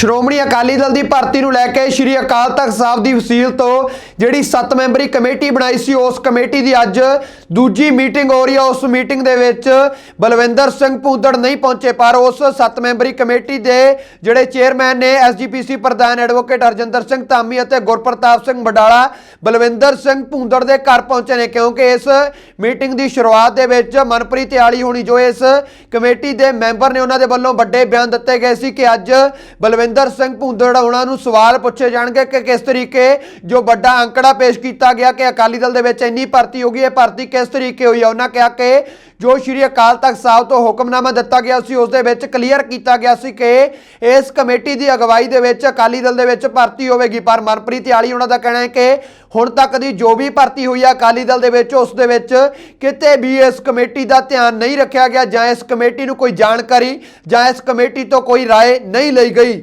ਸ਼੍ਰੋਮਣੀ ਅਕਾਲੀ ਦਲ ਦੀ ਭਰਤੀ ਨੂੰ ਲੈ ਕੇ ਸ਼੍ਰੀ ਅਕਾਲ ਤਖਤ ਸਾਹਿਬ ਦੀ ਵਸੀਲ ਤੋਂ ਜਿਹੜੀ 7 ਮੈਂਬਰੀ ਕਮੇਟੀ ਬਣਾਈ ਸੀ, ਉਸ ਕਮੇਟੀ ਦੀ ਅੱਜ ਦੂਜੀ ਮੀਟਿੰਗ ਹੋ ਰਹੀ ਹੈ ਉਸ ਮੀਟਿੰਗ ਦੇ ਵਿੱਚ ਬਲਵਿੰਦਰ ਸਿੰਘ ਭੂੰਦੜ ਨਹੀਂ ਪਹੁੰਚੇ, ਪਰ ਉਸ 7 ਮੈਂਬਰੀ ਕਮੇਟੀ ਦੇ ਜਿਹੜੇ ਚੇਅਰਮੈਨ ਨੇ ਐਸਜੀਪੀਸੀ ਪ੍ਰਧਾਨ ਐਡਵੋਕੇਟ ਹਰਜਿੰਦਰ ਸਿੰਘ ਧਾਮੀ ਅਤੇ ਗੁਰਪ੍ਰਤਾਪ ਸਿੰਘ ਬਡਾਲਾ ਬਲਵਿੰਦਰ ਸਿੰਘ ਭੂੰਦੜ ਦੇ ਘਰ ਪਹੁੰਚੇ ਨੇ, ਕਿਉਂਕਿ ਇਸ ਮੀਟਿੰਗ ਦੀ ਸ਼ੁਰੂਆਤ ਦੇ ਵਿੱਚ ਮਨਪ੍ਰੀਤ ਆਲੀ ਹੋਣੀ, ਜੋ ਇਸ ਕਮੇਟੀ ਦੇ ਮੈਂਬਰ ਨੇ, ਉਹਨਾਂ ਦੇ ਵੱਲੋਂ ਵੱਡੇ ਬਿਆਨ ਦਿੱਤੇ ਗਏ ਸੀ ਕਿ ਅੱਜ ਬਲਵਿੰਦਰ ਸਿੰਘ ਭੂੰਦੜ, ਉਹਨਾਂ ਨੂੰ ਸਵਾਲ ਪੁੱਛੇ ਜਾਣਗੇ ਕਿ ਕਿਸ ਤਰੀਕੇ ਜੋ ਵੱਡਾ ਅੰਕੜਾ ਪੇਸ਼ ਕੀਤਾ ਗਿਆ ਕਿ ਅਕਾਲੀ ਦਲ ਦੇ ਵਿੱਚ ਇੰਨੀ ਭਰਤੀ ਹੋ ਗਈ, ਇਹ ਭਰਤੀ ਕਿਸ ਤਰੀਕੇ ਹੋਈ ਹੈ ਉਹਨਾਂ ਕਿਹਾ ਕਿ ਜੋ ਸ਼੍ਰੀ ਅਕਾਲ ਤਖਤ ਸਾਹਿਬ ਤੋਂ ਹੁਕਮਨਾਮਾ ਦਿੱਤਾ ਗਿਆ ਸੀ, ਉਸ ਦੇ ਵਿੱਚ ਕਲੀਅਰ ਕੀਤਾ ਗਿਆ ਸੀ ਕਿ ਇਸ ਕਮੇਟੀ ਦੀ ਅਗਵਾਈ ਦੇ ਵਿੱਚ ਅਕਾਲੀ ਦਲ ਦੇ ਵਿੱਚ ਭਰਤੀ ਹੋਵੇਗੀ। ਪਰ ਮਨਪ੍ਰੀਤ ਆਲੀ ਉਹਨਾਂ ਦਾ ਕਹਿਣਾ ਹੈ ਕਿ ਹੁਣ ਤੱਕ ਦੀ ਜੋ ਵੀ ਭਰਤੀ ਹੋਈ ਹੈ ਅਕਾਲੀ ਦਲ ਦੇ ਵਿੱਚ, ਉਸ ਦੇ ਵਿੱਚ ਕਿਤੇ ਵੀ ਇਸ ਕਮੇਟੀ ਦਾ ਧਿਆਨ ਨਹੀਂ ਰੱਖਿਆ ਗਿਆ ਜਾਂ ਇਸ ਕਮੇਟੀ ਨੂੰ ਕੋਈ ਜਾਣਕਾਰੀ ਜਾਂ ਇਸ ਕਮੇਟੀ ਤੋਂ ਕੋਈ ਰਾਏ ਨਹੀਂ ਲਈ ਗਈ।